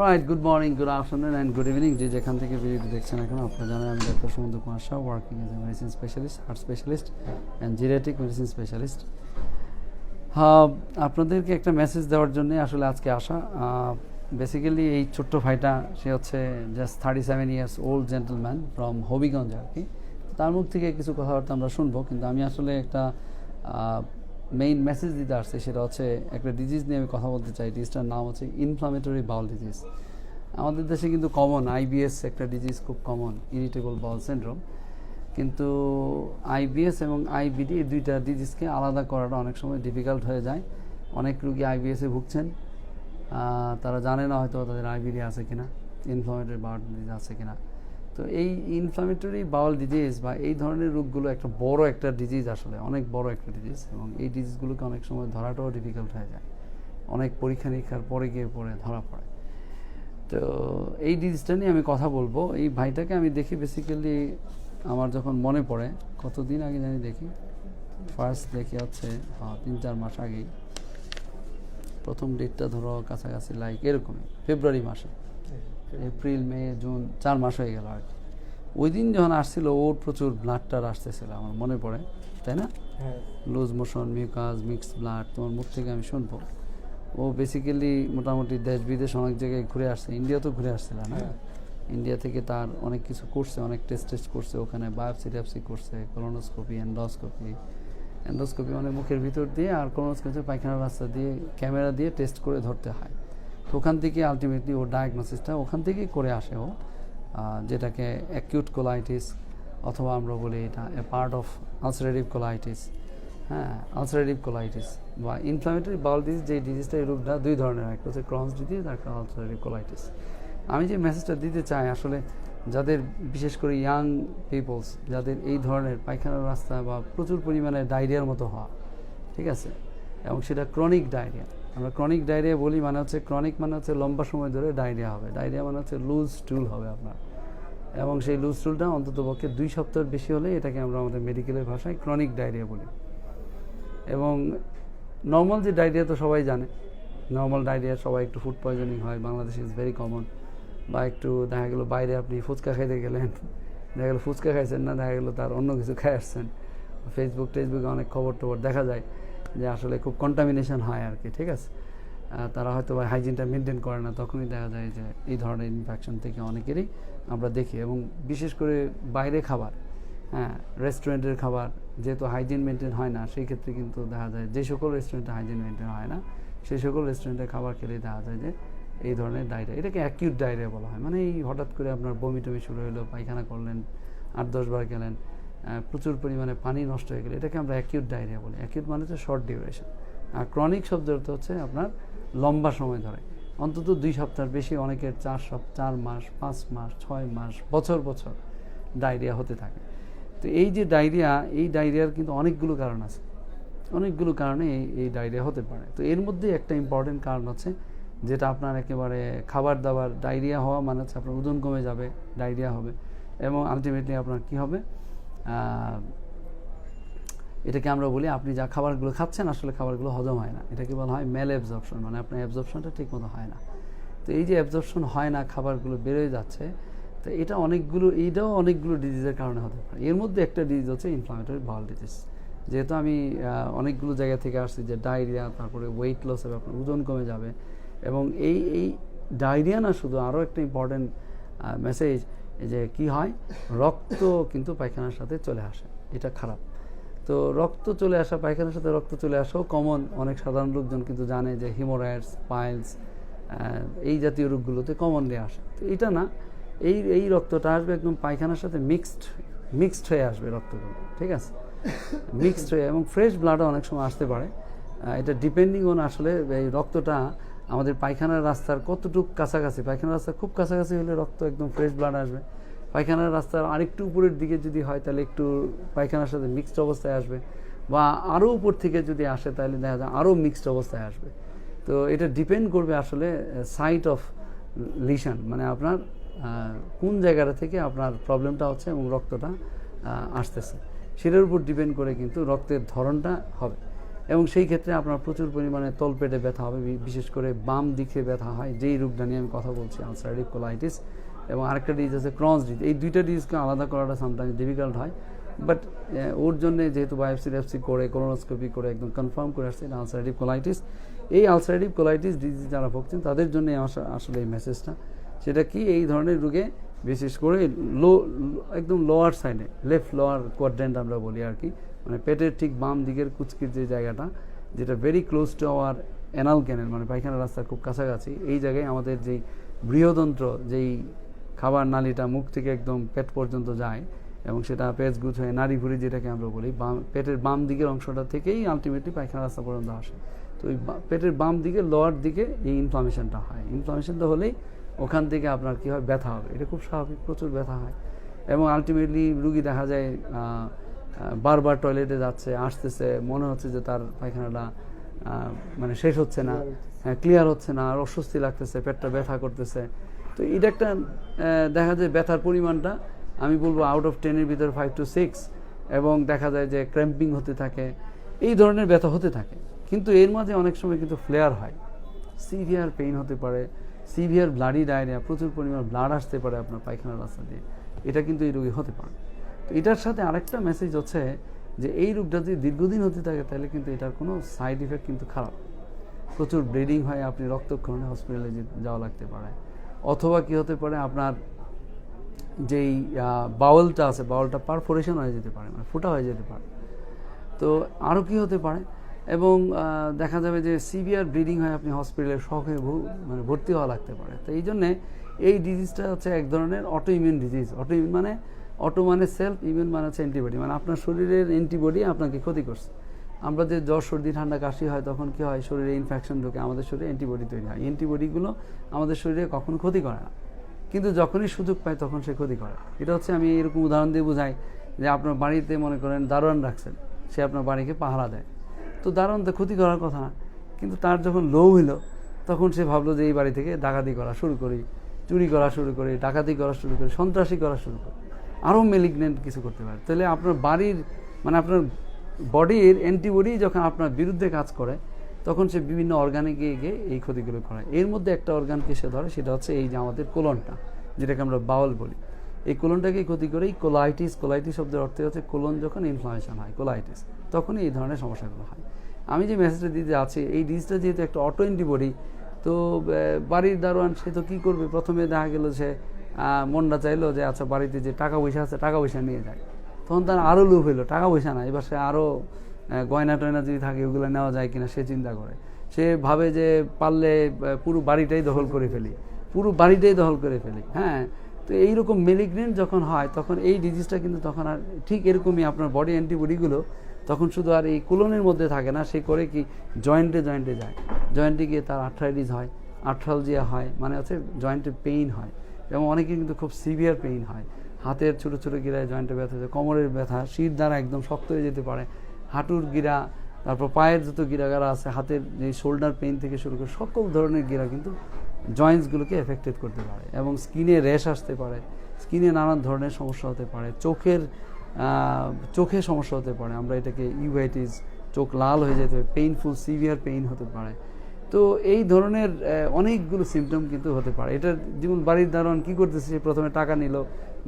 Right good morning good afternoon and good evening যে যেখান থেকে ভিডিওটি দেখছেন এখন, আপনারা জানেন আমি doctor Samudra Kumar Shah working as a medicine specialist heart specialist and geriatric medicine specialist আপনাদেরকে একটা মেসেজ দেওয়ার জন্যে আসলে আজকে আসা। বেসিক্যালি এই ছোট্ট ভাইটা, সে হচ্ছে just thirty seven years old gentleman from Habiganj আর কি। তার মুখ থেকে কিছু কথাবার্তা আমরা শুনব, কিন্তু আমি আসলে একটা মেইন মেসেজ দিতে আসছে সেটা হচ্ছে একটা ডিজিজ নিয়ে আমি কথা বলতে চাই। ডিজিজটার নাম হচ্ছে ইনফ্লামেটরি বাউল ডিজিজ আমাদের দেশে কিন্তু কমন আইবিএস একটা ডিজিজ খুব কমন ইরিটেবল বাউল সিন্ড্রোম কিন্তু আইবিএস এবং আইবিডি এই দুইটা ডিজিজকে আলাদা করাটা অনেক সময় ডিফিকাল্ট হয়ে যায়। অনেক রুগী আইবিএসে ভুগছেন। তারা জানে না হয়তো তাদের আইবিডি আছে কিনা ইনফ্লামেটরি বাউল ডিজিজ আছে কিনা। তো এই ইনফ্লামেটরি বাউল ডিজিজ বা এই ধরনের রোগগুলো একটা বড় একটা ডিজিজ আসলে, অনেক বড় একটা ডিজিজ এবং এই ডিজিজগুলোকে অনেক সময় ধরাটাও ডিফিকাল্ট হয়ে যায়। অনেক পরীক্ষা নিরীক্ষার পরে গিয়ে পরে ধরা পড়ে। তো এই ডিজিজটা নিয়ে আমি কথা বলব। এই ভাইটাকে আমি দেখি বেসিক্যালি আমার যখন মনে পড়ে, কতদিন আগে জানি দেখি? ফার্স্ট দেখি হচ্ছে তিন চার মাস আগেই। প্রথম ডেটটা ধরো কাছাকাছি লাইক এরকমই ফেব্রুয়ারি মাসে। এপ্রিল মে জুন চার মাস হয়ে গেল আর কি। ওই দিন যখন আসছিল ওর প্রচুর ব্লাডটার আসতেছিল আমার মনে পড়ে তাই না? Loose motion mucus mixed blood তোমার মুখ থেকে আমি শুনব। ও বেসিক্যালি মোটামুটি দেশ বিদেশ অনেক জায়গায় ঘুরে আসছে ইন্ডিয়া তো ঘুরে আসছিল না। ইন্ডিয়া থেকে তার অনেক কিছু করছে অনেক টেস্ট টেস্ট করছে ওখানে বায়োপসি ট্যাপসি করছে কলোনোস্কোপি এন্ডোস্কোপি এন্ডোস্কোপি মানে মুখের ভিতর দিয়ে আর কলোনোস্কোপি পায়খানার রাস্তা দিয়ে ক্যামেরা দিয়ে টেস্ট করে ধরতে হয়। তো ওখান থেকে আলটিমেটলি ও ডায়াগনোসিসটা ওখান থেকেই করে আসে ও যেটাকে অ্যাকিউট কোলাইটিস অথবা আমরা বলি এটা a part of ulcerative colitis হ্যাঁ আলসারেটিভ কোলাইটিস বা ইনফ্লামেটরি বাউল ডিজিজ যে ডিজিজটা এই রোগটা দুই ধরনের হয়। একটা হচ্ছে ক্রন্স ডিজিজ আর একটা আলসারেটিভ কোলাইটিস আমি যে মেসেজটা দিতে চাই আসলে যাদের বিশেষ করে ইয়াং পিপলস যাদের এই ধরনের পায়খানার রাস্তা বা প্রচুর পরিমাণে ডায়রিয়ার মতো হওয়া, ঠিক আছে এবং সেটা ক্রনিক ডায়রিয়া আমরা ক্রনিক ডায়রিয়া বলি মানে হচ্ছে ক্রনিক মানে হচ্ছে লম্বা সময় ধরে ডায়রিয়া হবে। ডায়রিয়া মানে হচ্ছে লুজ স্টুল হবে আপনার। এবং সেই লুজ স্টুলটা অন্তত পক্ষে দুই সপ্তাহের বেশি হলে এটাকে আমরা আমাদের মেডিকেলের ভাষায় ক্রনিক ডায়রিয়া বলি। এবং নর্মাল যে ডায়রিয়া তো সবাই জানে নর্মাল ডায়রিয়া সবাই একটু ফুড পয়জনিং হয়, বাংলাদেশে ইজ ভেরি কমন বা একটু দেখা গেলো বাইরে আপনি ফুচকা খাইতে গেলেন, দেখা গেলো ফুচকা খাইছেন না, দেখা গেলো তার অন্য কিছু খাই আসছেন। ফেসবুক টেসবুকে অনেক খবর টবর দেখা যায়। যে আসলে খুব কন্টামিনেশন হয় আর কি ঠিক আছে? তারা হয়তো বা হাইজিনটা মেনটেন করে না, তখনই দেখা যায় যে এই ধরনের ইনফেকশন থেকে অনেকেরই আমরা দেখি। এবং বিশেষ করে বাইরে খাবার হ্যাঁ রেস্টুরেন্টের খাবার যেহেতু হাইজিন মেনটেন হয় না, সেই ক্ষেত্রে কিন্তু দেখা যায় যে সকল রেস্টুরেন্টে হাইজিন মেনটেন হয় না, সেই সকল রেস্টুরেন্টের খাবার খেলে দেখা যায় যে এই ধরনের ডায়রিয়া এটাকে অ্যাকিউট ডায়রিয়া বলা হয়। মানে এই হঠাৎ করে আপনার বমি টমি শুরু হলো পায়খানা করলেন, আট দশ বার গেলেন প্রচুর পরিমাণে পানি নষ্ট হয়ে গেলে, এটাকে আমরা অ্যাকিউট ডায়রিয়া বলি। অ্যাকিউট মানে হচ্ছে শর্ট ডিউরেশন আর ক্রনিক শব্দ অর্থ হচ্ছে আপনার লম্বা সময় ধরে। অন্তত দুই সপ্তাহের বেশি, অনেকের চার সপ্তাহ, চার মাস, পাঁচ মাস, ছয় মাস, বছর বছর ডায়রিয়া হতে থাকে। তো এই যে ডায়রিয়া এই ডায়রিয়ার কিন্তু অনেকগুলো কারণ আছে। অনেকগুলো কারণে এই এই ডায়রিয়া হতে পারে। তো এর মধ্যে একটা ইম্পর্টেন্ট কারণ হচ্ছে যেটা আপনার একেবারে খাবার দাবার ডায়রিয়া হওয়া মানে হচ্ছে আপনার ওজন কমে যাবে ডায়রিয়া হবে। এবং আলটিমেটলি আপনার কি হবে? এটাকে আমরা বলি আপনি যা খাবারগুলো খাচ্ছেন আসলে খাবারগুলো হজম হয় না। এটাকে বলা হয় মেল অ্যাবজর্পশন মানে আপনার অ্যাবজর্পশনটা ঠিকমতো হয় না। তো এই যে অ্যাবজর্পশন হয় না, খাবারগুলো বেরোয় যাচ্ছে, তো এটা অনেকগুলো, এইটাও অনেকগুলো ডিজিজের কারণে হতে পারে। এর মধ্যে একটা ডিজিজ হচ্ছে ইনফ্লামেটরি বাউল ডিজিজ যেহেতু আমি অনেকগুলো জায়গা থেকে আসছি যে ডায়রিয়া তারপরে ওয়েট লস হবে আপনার ওজন কমে যাবে। এবং এই এই ডায়রিয়া না শুধু আরও একটা ইম্পর্টেন্ট মেসেজ যে কি হয়? রক্ত কিন্তু পায়খানার সাথে চলে আসে। এটা খারাপ। তো রক্ত চলে আসা, পায়খানার সাথে রক্ত চলে আসাও কমন অনেক সাধারণ লোকজন কিন্তু জানে যে হিমোরাইডস পাইলস এই জাতীয় রোগগুলোতে কমনলি আসে। তো এটা না, এই এই রক্তটা আসবে একদম পায়খানার সাথে মিক্সড মিক্সড হয়ে আসবে রক্তগুলো, ঠিক আছে? মিক্সড হয়ে এবং ফ্রেশ ব্লাডও অনেক সময় আসতে পারে। এটা ডিপেন্ডিং অন আসলে এই রক্তটা আমাদের পায়খানার রাস্তার কতটুকু কাছাকাছি, পায়খানার রাস্তার খুব কাছাকাছি হলে রক্ত একদম ফ্রেশ ব্লাড আসবে। পায়খানার রাস্তার আরেকটু উপরের দিকে যদি হয়, তাহলে একটু পায়খানার সাথে মিক্সড অবস্থায় আসবে। বা আরও উপর থেকে যদি আসে, তাহলে দেখা যায় আরও মিক্সড অবস্থায় আসবে। তো এটা ডিপেন্ড করবে আসলে সাইট অফ লিশন মানে আপনার কোন জায়গাটা থেকে আপনার প্রবলেমটা হচ্ছে এবং রক্তটা আসতেছে। সেটার উপর ডিপেন্ড করে কিন্তু রক্তের ধরনটা হবে। এবং সেই ক্ষেত্রে আপনার প্রচুর পরিমাণে তলপেটে ব্যথা হবে বিশেষ করে বাম দিকে ব্যথা হয়, যেই রোগটা নিয়ে আমি কথা বলছি আলসারেটিভ কোলাইটিস এবং আরেকটা ডিজিজ আছে ক্রস ডিজিজ এই দুইটা ডিজিজকে আলাদা করাটা সামটাইমস ডিফিকাল্ট হয় বাট ওর জন্য যেহেতু বায়োপসি রেপসি করে কোলোনোস্কোপি করে একদম কনফার্ম করে আসছে, এটা কোলাইটিস এই আলসারেটিভ কোলাইটিস ডিজিজ যারা ভুগছেন, তাদের জন্য আসলে এই মেসেজটা সেটা কি এই ধরনের রোগে, বিশেষ করে লো একদম লোয়ার সাইডে লেফট লোয়ার কোয়াড্রেন্ট আমরা বলি আর কি মানে পেটের ঠিক বাম দিকের কুচকির যে জায়গাটা, যেটা very close to our anal canal মানে পায়খানা রাস্তার খুব কাছাকাছি, এই জায়গায় আমাদের যেই বৃহদন্ত্র, যেই খাবার নালীটা মুখ থেকে একদম পেট পর্যন্ত যায়, এবং সেটা পেট গুছ হয়ে নাড়ি ভুড়ি যেটাকে আমরা বলি, বাম, পেটের বাম দিকের অংশটা থেকেই আলটিমেটলি পায়খানা রাস্তা পর্যন্ত আসে। তো ওই পেটের বাম দিকে লোয়ার দিকে এই ইনফ্লামেশনটা হয়। ইনফ্লামেশনটা হলেই ওখান থেকে আপনার কী হয়, ব্যথা হবে। এটা খুব স্বাভাবিক, প্রচুর ব্যথা হয়। এবং আলটিমেটলি রুগী দেখা যায় বারবার টয়লেটে যাচ্ছে আসতেছে মনে হচ্ছে যে তার পায়খানাটা মানে শেষ হচ্ছে না হ্যাঁ ক্লিয়ার হচ্ছে না আর অস্বস্তি লাগতেছে পেটটা ব্যথা করতেছে। তো এটা একটা দেখা যায় ব্যথার পরিমাণটা আমি বলব আউট অফ টেনের ভিতরে ফাইভ টু সিক্স এবং দেখা যায় যে ক্র্যাম্পিং হতে থাকে এই ধরনের ব্যথা হতে থাকে। কিন্তু এর মাঝে অনেক সময় কিন্তু ফ্লেয়ার হয়। সিভিয়ার পেইন হতে পারে সিভিয়ার ব্লাডি ডায়রিয়া প্রচুর পরিমাণ ব্লাড আসতে পারে আপনার পায়খানার রাস্তা দিয়ে। এটা কিন্তু এই রোগী হতে পারে এটার সাথে আরেকটা মেসেজ হচ্ছে যে, এই রোগটা যদি দীর্ঘদিন হতে থাকে, তাহলে কিন্তু এটার কোনো সাইড ইফেক্ট কিন্তু খারাপ। প্রচুর ব্লিডিং হয়, আপনি রক্তক্ষরণে হসপিটালে যাওয়া লাগতে পারে। অথবা কি হতে পারে, আপনার যেই বাউলটা আছে বাউলটা পারফোরেশন হয়ে যেতে পারে মানে ফুটা হয়ে যেতে পারে। তো আরও কি হতে পারে? এবং দেখা যাবে যে সিভিয়ার ব্লিডিং হয়, আপনি হসপিটালে শখে মানে ভর্তি হওয়া লাগতে পারে। তো এই জন্যে এই ডিজিজটা হচ্ছে এক ধরনের অটো ইমিউন ডিজিজ অটো মানে অটো মানে সেলফ ইমিউন মানে হচ্ছে অ্যান্টিবডি মানে আপনার শরীরের অ্যান্টিবডি আপনাকে ক্ষতি করছে। আমরা যে জ্বর, সর্দি, ঠান্ডা, কাশি হয়, তখন কি হয়? শরীরে ইনফেকশন ঢুকে, আমাদের শরীরে অ্যান্টিবডি তৈরি হয়। অ্যান্টিবডিগুলো আমাদের শরীরে কখনো ক্ষতি করে না। কিন্তু যখনই সুযোগ পায়, তখন সে ক্ষতি করে। এটা হচ্ছে আমি এরকম উদাহরণ দিয়ে বোঝাই যে আপনার বাড়িতে মনে করেন দারোয়ান রাখছেন, সে আপনার বাড়িকে পাহারা দেয়। তো দারোয়ান তো ক্ষতি করার কথা না, কিন্তু তার যখন লো হইল তখন সে ভাবলো যে এই বাড়ি থেকে ডাকাতি করা শুরু করি, চুরি করা শুরু করি, ডাকাতি করা শুরু করি, সন্ত্রাসী করা শুরু করি। আরও মেলিগনেন্ট কিছু করতে পারে। তাহলে আপনার বাড়ির মানে আপনার বডির অ্যান্টিবডি যখন আপনার বিরুদ্ধে কাজ করে, তখন সে বিভিন্ন অর্গানে গিয়ে গিয়ে এই ক্ষতিগুলো করে এর মধ্যে একটা অর্গানকে সে ধরে? সেটা হচ্ছে এই যে আমাদের কোলনটা যেটাকে আমরা বাউল বলি। এই কোলনটাকে ক্ষতি করে এই কোলাইটিস কোলাইটিস শব্দের অর্থে হচ্ছে কোলন যখন ইনফ্লামেশন হয় কোলাইটিস তখনই এই ধরনের সমস্যাগুলো হয়। আমি যে মেসেজটা দিতে আছি, এই ডিজিজটা যেহেতু একটা অটো অ্যান্টিবডি তো বাড়ির দারোয়ান সে তো কী করবে? প্রথমে দেখা গেল সে মনটা চাইলো যে আচ্ছা বাড়িতে যে টাকা পয়সা আছে, টাকা পয়সা নিয়ে যায় তখন তার আরও লোভ হইল, টাকা পয়সা না এবার সে আরও গয়না টয়না যদি থাকে, ওগুলো নেওয়া যায় কিনা, সে চিন্তা করে। সে ভাবে যে, পারলে পুরো বাড়িটাই দখল করে ফেলি। পুরো বাড়িটাই দখল করে ফেলি হ্যাঁ? তো এইরকম মেলিগ্রেন্ট যখন হয়, তখন এই ডিজিজটা কিন্তু তখন আর ঠিক এরকমই আপনার বডি অ্যান্টিবডিগুলো তখন শুধু আর এই কুলনের মধ্যে থাকে না, সে করে কি জয়েন্টে জয়েন্টে যায়। জয়েন্টে গিয়ে তার আর্থ্রাইটিস হয় আর্থ্রালজিয়া হয় মানে হচ্ছে জয়েন্টে পেইন হয়। এবং অনেকে কিন্তু খুব সিভিয়ার পেইন হয়। হাতের ছোটো ছোটো গিরায় জয়েন্টে ব্যথা হচ্ছে কোমরের ব্যথা, শির দ্বারা একদম শক্ত হয়ে যেতে পারে, হাঁটুর গিরা, তারপর পায়ের যত গিরাগারা আছে, হাতের যে শোল্ডার পেইন থেকে শুরু করে সকল ধরনের গিরা কিন্তু জয়েন্টসগুলোকে এফেক্টেড করতে পারে এবং স্কিনে র্যাশ আসতে পারে। স্কিনে নানান ধরনের সমস্যা হতে পারে, চোখের চোখে সমস্যা হতে পারে। আমরা এটাকে ইউআইটিস চোখ লাল হয়ে যেতে পারে পেইনফুল সিভিয়ার পেইন হতে পারে। তো এই ধরনের অনেকগুলো সিমটম কিন্তু হতে পারে। এটা যেমন বাড়ির দারোয়ান কী করতেছে, প্রথমে টাকা নিল,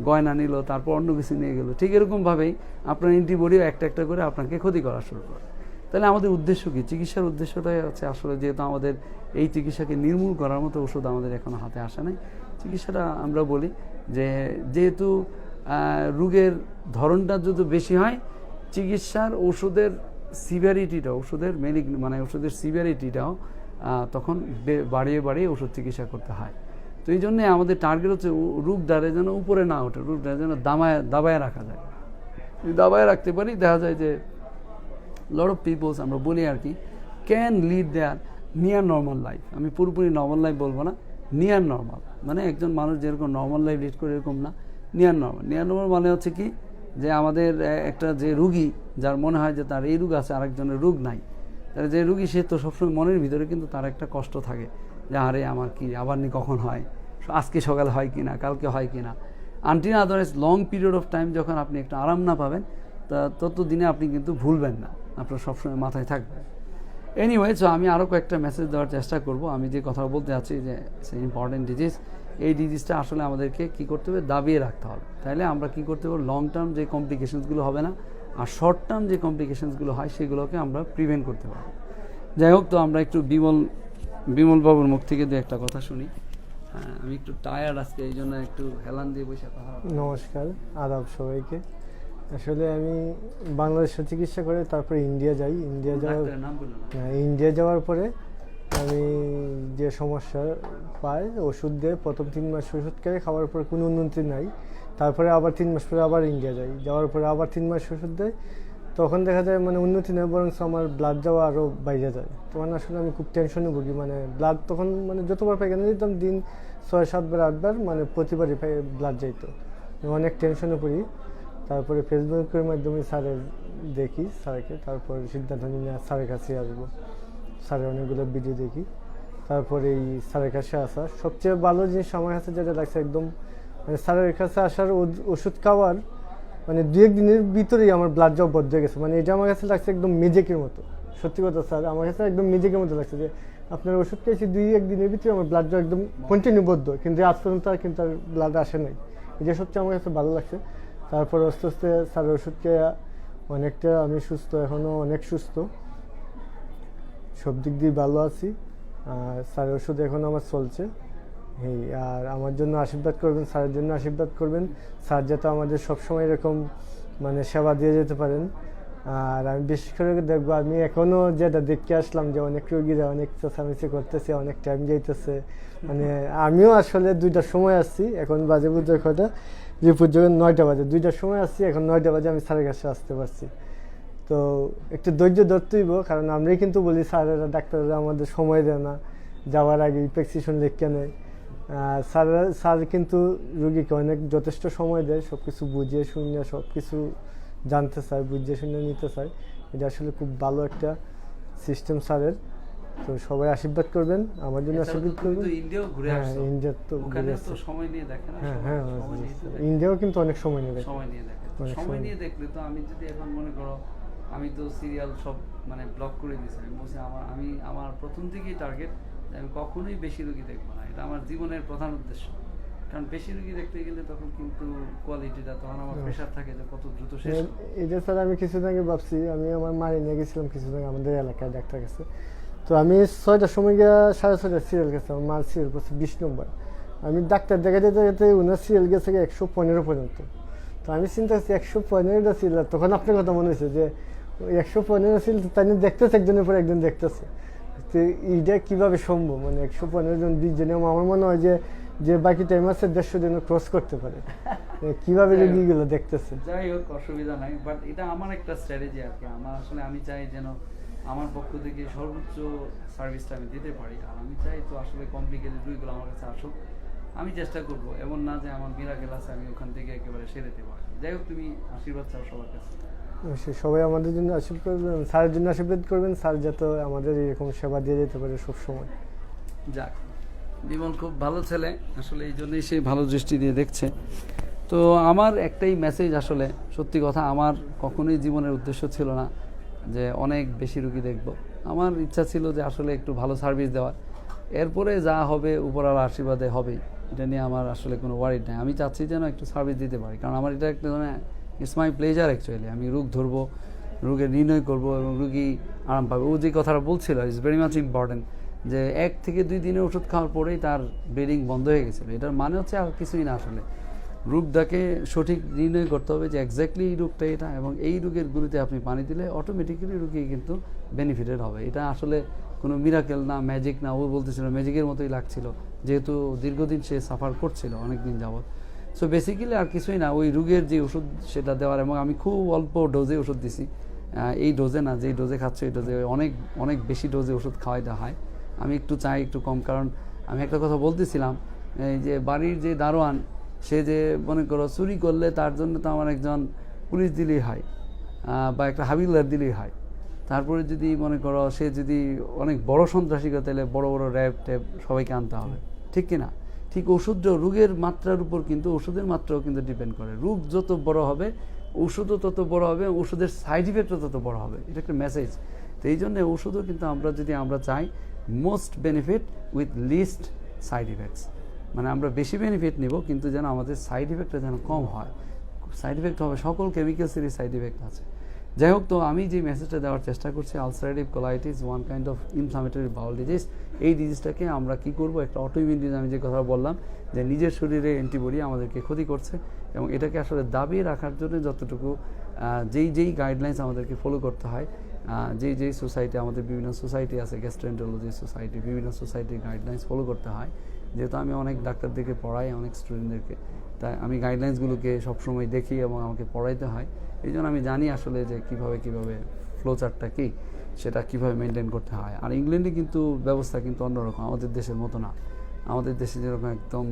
গয়না নিল, তারপর অন্য কিছু নিয়ে গেল। ঠিক এরকমভাবেই আপনার অ্যান্টিবডিও একটা একটা করে আপনাকে ক্ষতি করা শুরু করে। তাহলে আমাদের উদ্দেশ্য কী? চিকিৎসার উদ্দেশ্যটাই হচ্ছে আসলে যেহেতু আমাদের এই চিকিৎসাকে নির্মূল করার মতো ওষুধ আমাদের এখনও হাতে আসে নাই। চিকিৎসাটা আমরা বলি যে, যেহেতু রোগের ধরনটা যদি বেশি হয়, চিকিৎসার ওষুধের সিভিয়ারিটিটা ওষুধের মেলিক মানে ওষুধের সিভিয়ারিটিটাও তখন বাড়িয়ে বাড়িয়ে ওষুধ চিকিৎসা করতে হয়। তো এই জন্যে আমাদের টার্গেট হচ্ছে রোগ দ্বারে যেন উপরে না ওঠে রোগ দ্বারে যেন দামায় দাবায় রাখা যায়। যদি দাবায় রাখতে পারি, দেখা যায় যে লট অফ পিপলস আমরা বলি আর কি can lead their near normal life আমি পুরোপুরি নর্মাল লাইফ বলব না নিয়ার নর্মাল মানে একজন মানুষ যেরকম নর্মাল লাইফ লিড করে, এরকম না নিয়ার নর্মাল নিয়ার নর্মাল মানে হচ্ছে কি, যে আমাদের একটা যে রুগী, যার মনে হয় যে তার এই রোগ আছে, আরেকজনের রোগ নাই। যে রুগী, সে তো সবসময় মনের ভিতরে কিন্তু তার একটা কষ্ট থাকে যে, আরে, আমার কি, আবার নি কখন হয়? আজকে সকালে হয় কি না? কালকে হয় কি না? Until otherwise long period of time যখন আপনি একটু আরাম না পাবেন, তা তত দিনে আপনি কিন্তু ভুলবেন না। আপনার সবসময় মাথায় থাকবে। এনিওয়ে সো আমি আরও কয়েকটা মেসেজ দেওয়ার চেষ্টা করব। আমি যে কথা বলতে আছি যে ইম্পর্টেন্ট ডিজিজ এই ডিজিজটা আসলে আমাদেরকে কি করতে হবে? দাবিয়ে রাখতে হবে। তাহলে আমরা কি করতে পারব? লং টার্ম যে কমপ্লিকেশনসগুলো হবে না আর শর্ট টার্ম যে কমপ্লিকেশনসগুলো হয় সেগুলোকে আমরা প্রিভেন্ট করতে পারি। যাই হোক তো আমরা একটু বিমল বিমল বাবুর মুখ থেকে দু একটা কথা শুনি। হ্যাঁ, আমি একটু টায়ার্ড আজকে এই জন্য একটু হেলান দিয়ে বসে কথা নমস্কার আদাব সবাইকে। আসলে আমি বাংলাদেশে চিকিৎসা করে তারপরে ইন্ডিয়া যাই। ইন্ডিয়া যাওয়ার না। হ্যাঁ, ইন্ডিয়া যাওয়ার পরে আমি যে সমস্যা পাই ওষুধ দিয়ে প্রথম তিন মাস ওষুধ খেয়ে খাওয়ার পরে কোনো উন্নতি নাই। তারপরে আবার তিন মাস পরে আবার ইন্ডিয়া যাই যাওয়ার পরে আবার তিন মাস ওষুধ দেয়। তখন দেখা যায় মানে উন্নতি নয় বরং আমার ব্লাড যাওয়া আরও বাইরে যায়। তখন আসলে আমি খুব টেনশনে ভুগি। মানে ব্লাড তখন মানে যতবার পাইখানা দিতাম, দিন ছয় সাতবার আটবার মানে প্রতিবারই ব্লাড যাইতো। অনেক টেনশনে পড়ি তারপরে ফেসবুকের মাধ্যমে স্যারের দেখি, স্যারকে। তারপর সিদ্ধান্ত নিয়ে স্যারের কাছে আসব। স্যারের অনেকগুলো ভিডিও দেখি। তারপরে এই স্যারের কাছে আসা। সবচেয়ে ভালো জিনিস আমার কাছে যেটা লাগছে, একদম মানে স্যারের কাছে আসার ওষুধ খাওয়ার মানে দু দিনের ভিতরেই আমার ব্লাড জব বদ্ধ হয়ে গেছে। মানে এটা আমার কাছে লাগছে একদম মেজেকের মতো। সত্যি কথা, স্যার, আমার কাছে একদম মেজেকের মতো লাগছে যে আপনার ওষুধ খেয়েছি দুই এক দিনের ভিতরে আমার ব্লাড জব একদম কন্টিনিউ বদ্ধ কিন্তু আজ পর্যন্ত আর কিন্তু আর ব্লাড আসে নাই। এটা সত্যি আমার কাছে ভালো লাগছে। তারপর আস্তে আস্তে স্যারের ওষুধ খেয়ে অনেকটা আমি সুস্থ এখনও অনেক সুস্থ। সব দিক দিয়ে ভালো আছি। আর স্যারের ওষুধ এখন আমার চলছে। এই, আর আমার জন্য আশীর্বাদ করবেন, স্যারের জন্য আশীর্বাদ করবেন। স্যার যাতে আমাদের সবসময় এরকম মানে সেবা দিয়ে যেতে পারেন। আর আমি বিশেষ করে দেখব, আমি এখনও যেটা দেখতে আসলাম যে অনেক রোগীরা অনেক চেঁচামেচি করতেছে, অনেক টাইম যাইতেছে। মানে আমিও আসলে দুইটার সময় আসছি এখন বাজে বুঝে কটা রিপুর যখন নয়টা বাজে, দুইটার সময় আসছি এখন নয়টা বাজে আমি স্যারের কাছে আসতে পারছি। তো একটু ধৈর্য ধরতেইব কারণ আমরাই কিন্তু বলি স্যারেরা, ডাক্তাররা আমাদের সময় দেয় না। যাওয়ার আগে প্রেসক্রিপশন লিখে নেয়। আর স্যাররা স্যার কিন্তু রুগীকে অনেক যথেষ্ট সময় দেয় সব কিছু বুঝিয়ে শুনিয়ে সব কিছু জানতে চায় বুঝিয়ে শুনে নিতে চায়। এটা আসলে খুব ভালো একটা সিস্টেম স্যারের। তো সবাই আশীর্বাদ করবেন। আমার জন্য আশীর্বাদ করবেন। ইন্ডিয়াও ঘুরে হ্যাঁ আসছো ইন্ডিয়ার তো ঘুরে সময় নিয়ে দেখে না হ্যাঁ হ্যাঁ। ইন্ডিয়াও কিন্তু অনেক সময় নেবে সময় নিয়ে সময়। নিয়ে দেখলে তো আমি যদি এখন মনে করো আমি তো সিরিয়াল সব মানে ব্লক করে দিয়েছি। আমি বলছি আমার আমি আমার প্রথম থেকেই টার্গেট আমি কখনোই বেশি রোগী দেখব না। এটা আমার জীবনের প্রধান উদ্দেশ্য। কারণ বেশি রোগী দেখতে গেলে তখন কিন্তু কোয়ালিটিটা তখন আমার। প্রেশার থাকে যে কত দ্রুত শেষ যে স্যার আমি কিছুদিন আগে ভাবছি আমি আমার মায়ের নিয়ে গেছিলাম কিছুদিন আগে আমাদের এলাকায় ডাক্তার কাছে। তো আমি ছয়টার সময় গিয়ে সাড়ে ছয়টার সিরিয়াল গেছে আমার মার সিরিয়াল করছে বিশ নম্বর। আমি ডাক্তার দেখাতে দেখাতে ওনার সিরিয়াল গেছে একশো পনেরো পর্যন্ত। তো আমি চিন্তা করছি একশো পনেরোটা সিরিয়াল তখন আপনার কথা মনে হয়েছে যে একশো পনেরো সিরিয়াল তাই দেখতেছে একজনের পর একজন দেখতেছে। তো এইটা কীভাবে সম্ভব? মানে একশো পনেরো জন বিশ জন আমার মনে হয় যে যে বাকি টাইম আছে দেড়শো জন ক্রস করতে পারে। কীভাবে। রোগীগুলো দেখতেছে? যাই হোক অসুবিধা নাই। বাট এটা আমার একটা স্ট্র্যাটেজি আর কি। আমার আসলে আমি চাই যেন আমার পক্ষ থেকে সর্বোচ্চ সার্ভিসটা আমি দিতে পারি। আর আমি চাই তো আসলে কমপ্লিকেটেড রুইগুলো আমার কাছে আসুক। আমি চেষ্টা করব। এমন না যে আমার মিরাকেল আছে আমি ওখান থেকে একেবারে সেরে দেবো। যাই হোক তুমি আশীর্বাদ চাও সবার কাছে। সবাই আমাদের জন্য আশীর্বাদ স্যারের জন্য আশীর্বাদ করবেন, স্যার যাতে আমাদের এরকম সেবা দিয়ে যেতে পারে সব সময় যাক, বিমল খুব ভালো ছেলে, আসলে এই জন্যই সে ভালো দৃষ্টি দিয়ে দেখছে। তো আমার একটাই মেসেজ আসলে, সত্যি কথা আমার কখনোই জীবনের উদ্দেশ্য ছিল না যে অনেক বেশি রুগী দেখব। আমার ইচ্ছা ছিল যে আসলে একটু ভালো সার্ভিস দেওয়ার। এরপরে যা হবে উপরওয়ালা আশীর্বাদে হবেই। এটা নিয়ে আমার আসলে কোনো ওয়ারিড নেই। আমি চাচ্ছি যেন একটু সার্ভিস দিতে পারি। কারণ আমার এটা একটা মানে ইটস মাই প্লেজার অ্যাকচুয়ালি আমি রোগ ধরবো, রোগের নির্ণয় করব এবং রুগী আরাম পাবে। ও যে কথাটা বলছিল ইটস ভেরি মাচ ইম্পর্টেন্ট যে এক থেকে দুই দিনের ওষুধ খাওয়ার পরেই তার ব্লিডিং বন্ধ হয়ে গেছিল। এটার মানে হচ্ছে আর কিছুই না আসলে। রোগটাকে সঠিক নির্ণয় করতে হবে যে এক্স্যাক্টলি এই রোগটা এটা এবং এই রোগের গুলিতে আপনি পানি দিলে অটোমেটিক্যালি রুগী কিন্তু বেনিফিটেড হবে। এটা আসলে কোনো মিরাকেল না ম্যাজিক না। ও বলতেছিল ম্যাজিকের মতোই লাগছিল। যেহেতু দীর্ঘদিন সে সাফার করছিল অনেক দিন যাবৎ। সো বেসিক্যালি আর কিছুই না, ওই রোগের যে ওষুধ সেটা দেওয়ার এবং আমি খুব অল্প ডোজে ওষুধ দিছি। এই ডোজে না, যেই ডোজে খাচ্ছে এই ডোজে অনেক অনেক বেশি ডোজে ওষুধ খাওয়াই দেওয়া হয়। আমি একটু চাই একটু কম, কারণ আমি একটা কথা বলতেছিলাম, এই যে বাড়ির যে দারোয়ান, সে যে মনে করো চুরি করলে তার জন্য তো আমার একজন পুলিশ দিলেই হয় বা একটা হাবিলদার দিলেই হয়। তারপরে যদি মনে করো সে যদি অনেক বড় সন্ত্রাসী করে তাহলে বড় বড় র্যাব ট্যাব সবাইকে আনতে হবে, ঠিক কি না ঠিক ওষুধ, রোগের মাত্রার উপর কিন্তু ওষুধের মাত্রাও কিন্তু ডিপেন্ড করে। রোগ যত বড় হবে, ওষুধও তত বড় হবে, ওষুধের সাইড ইফেক্টও তত বড় হবে। এটা একটা মেসেজ তো এই জন্য ওষুধও কিন্তু আমরা যদি আমরা চাই most benefit with least side effects মানে আমরা বেশি বেনিফিট নিব, কিন্তু যেন আমাদের সাইড ইফেক্টটা যেন কম হয়। সাইড ইফেক্ট হবে সকল কেমিক্যালসেরই সাইড ইফেক্ট আছে। যাই হোক, তো আমি যে মেসেজটা দেওয়ার চেষ্টা করছি ulcerative colitis one kind of inflammatory bowel disease এই ডিজিজটাকে আমরা কি করব? একটা অটোইমিউন ডিজিজ আমি যে কথা বললাম, যে নিজের শরীরে অ্যান্টিবডি আমাদেরকে ক্ষতি করছে এবং এটাকে আসলে দাবিয়ে রাখার জন্য যতটুকু যেই যেই গাইডলাইন্স আমাদেরকে ফলো করতে হয় যেই যেই সোসাইটি আমাদের বিভিন্ন সোসাইটি আছে গ্যাস্ট্রেন্টোলজি সোসাইটি বিভিন্ন সোসাইটির গাইডলাইন্স ফলো করতে হয়। যেহেতু আমি অনেক ডাক্তারদেরকে পড়াই, অনেক স্টুডেন্টদেরকে তাই আমি গাইডলাইন্সগুলোকে সবসময় দেখি এবং আমাকে পড়াইতে হয়। এই জন্য আমি জানি আসলে যে কীভাবে কীভাবে ফ্লো চার্টটা কী, সেটা কীভাবে মেনটেন করতে হয়। আর ইংল্যান্ডে কিন্তু ব্যবস্থা কিন্তু অন্যরকম, আমাদের দেশের মতো না। আমাদের দেশে যেরকম একদম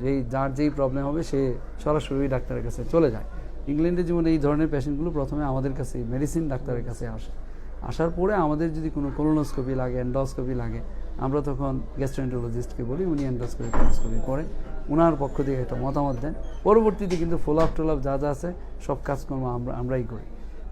যেই, যার যেই প্রবলেম হবে, সে সরাসরি ডাক্তারের কাছে চলে যায়। ইংল্যান্ডে যেমন এই ধরনের পেশেন্টগুলো প্রথমে আমাদের কাছে মেডিসিন ডাক্তারের কাছে আসে। আসার পরে আমাদের যদি কোনো কোলোনোস্কোপি লাগে এন্ডোস্কোপি লাগে, আমরা তখন গ্যাস্ট্রেন্টোলজিস্টকে বলি, উনি এন্ডোস্কোপি কোলোস্কোপি করে ওনার পক্ষ থেকে একটা মতামত দেন। পরবর্তীতে কিন্তু ফলো আপ টোল আপ যা যা আছে, সব কাজকর্ম আমরা, আমরাই করি।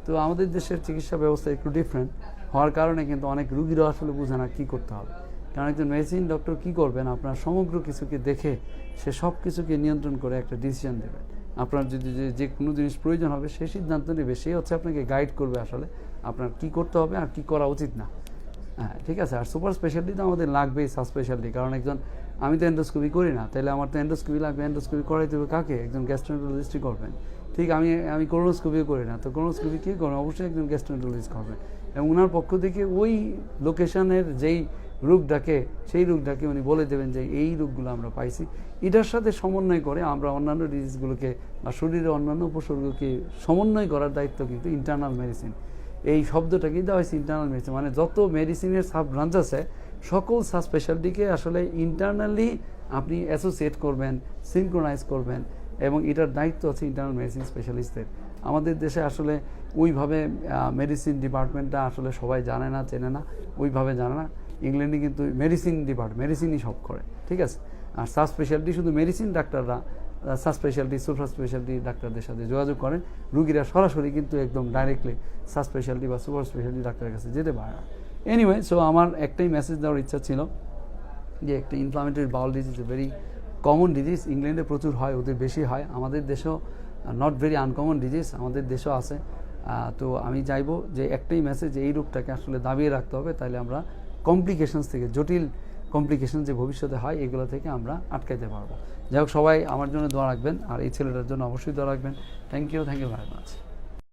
তো আমাদের দেশের চিকিৎসা ব্যবস্থা একটু ডিফারেন্ট হওয়ার কারণে কিন্তু অনেক রুগীরা আসলে বুঝে না কী করতে হবে। কারণ একজন মেডিসিন ডক্টর কী করবেন? আপনার সমগ্র কিছুকে দেখে সে সব কিছুকে নিয়ন্ত্রণ করে একটা ডিসিশন দেবেন। আপনার যদি যে কোনো জিনিস প্রয়োজন হবে, সেই সিদ্ধান্ত নেবে। সে হচ্ছে আপনাকে গাইড করবে আসলে আপনার কি করতে হবে আর কি করা উচিত না। হ্যাঁ ঠিক আছে। আর সুপার স্পেশালিটি তো আমাদের লাগবেই সাব স্পেশালিটি কারণ একজন আমি তো এন্ডোস্কোপি করি না তাহলে আমার তো এন্ডোস্কোপি লাগবে এন্ডোস্কোপি করাইতে হবে কাকে? একজন গ্যাস্ট্রেন্টোলজিস্টই করবেন। ঠিক, আমি আমি কোলোনোস্কোপিও করি না, তো কোলোনোস্কোপি কী করবেন? অবশ্যই একজন গ্যাস্ট্রেন্টোলজিস্ট করবেন। এবং ওনার পক্ষ থেকে ওই লোকেশনের যেই রোগটাকে, সেই রোগটাকে উনি বলে দেবেন যে এই রোগগুলো আমরা পাইছি। এটার সাথে সমন্বয় করে আমরা অন্যান্য ডিজিজগুলোকে বা শরীরের অন্যান্য উপসর্গকে সমন্বয় করার দায়িত্ব কিন্তু ইন্টারনাল মেডিসিন এই শব্দটাকে দেওয়া হয়েছে ইন্টারনাল মেডিসিন মানে যত মেডিসিনের সাব ব্রাঞ্চ আছে সকল সাব স্পেশালিটিকে আসলে ইন্টারনালি আপনি অ্যাসোসিয়েট করবেন সিনক্রোনাইজ করবেন এবং এটার দায়িত্ব আছে ইন্টারনাল মেডিসিন স্পেশালিস্টদের আমাদের দেশে আসলে ওইভাবে মেডিসিন ডিপার্টমেন্টটা আসলে সবাই জানে না, চেনে না, ওইভাবে জানে না। ইংল্যান্ডে কিন্তু মেডিসিন ডিপার্টমেন্ট মেডিসিনই সব করে, ঠিক আছে? আর সাব স্পেশালিটি শুধু মেডিসিন ডাক্তাররা সাব স্পেশালিটি সুপার স্পেশালিটি ডাক্তারদের সাথে যোগাযোগ করেন। রুগীরা সরাসরি কিন্তু একদম ডাইরেক্টলি সাব স্পেশালিটি বা সুপার স্পেশালিটি ডাক্তারের কাছে যেতে পারে না। এনিওয়ে সো আমার একটাই মেসেজ দেওয়ার ইচ্ছা ছিল যে একটা inflammatory bowel disease a very common disease ইংল্যান্ডে প্রচুর হয়, ওদের বেশি হয়। আমাদের দেশেও নট ভেরি আনকমন ডিজিজ আমাদের দেশেও আছে। তো আমি চাইব যে একটাই মেসেজ এই রোগটাকে আসলে দাবিয়ে রাখতে হবে তাহলে আমরা কমপ্লিকেশনস থেকে, জটিল কমপ্লিকেশন যে ভবিষ্যতে হয়, এগুলো থেকে আমরা আটকাইতে পারব। যাই হোক, সবাই আমার জন্য দোয়া রাখবেন, আর এই ছেলেটার জন্য অবশ্যই দোয়া রাখবেন। Thank you thank you very much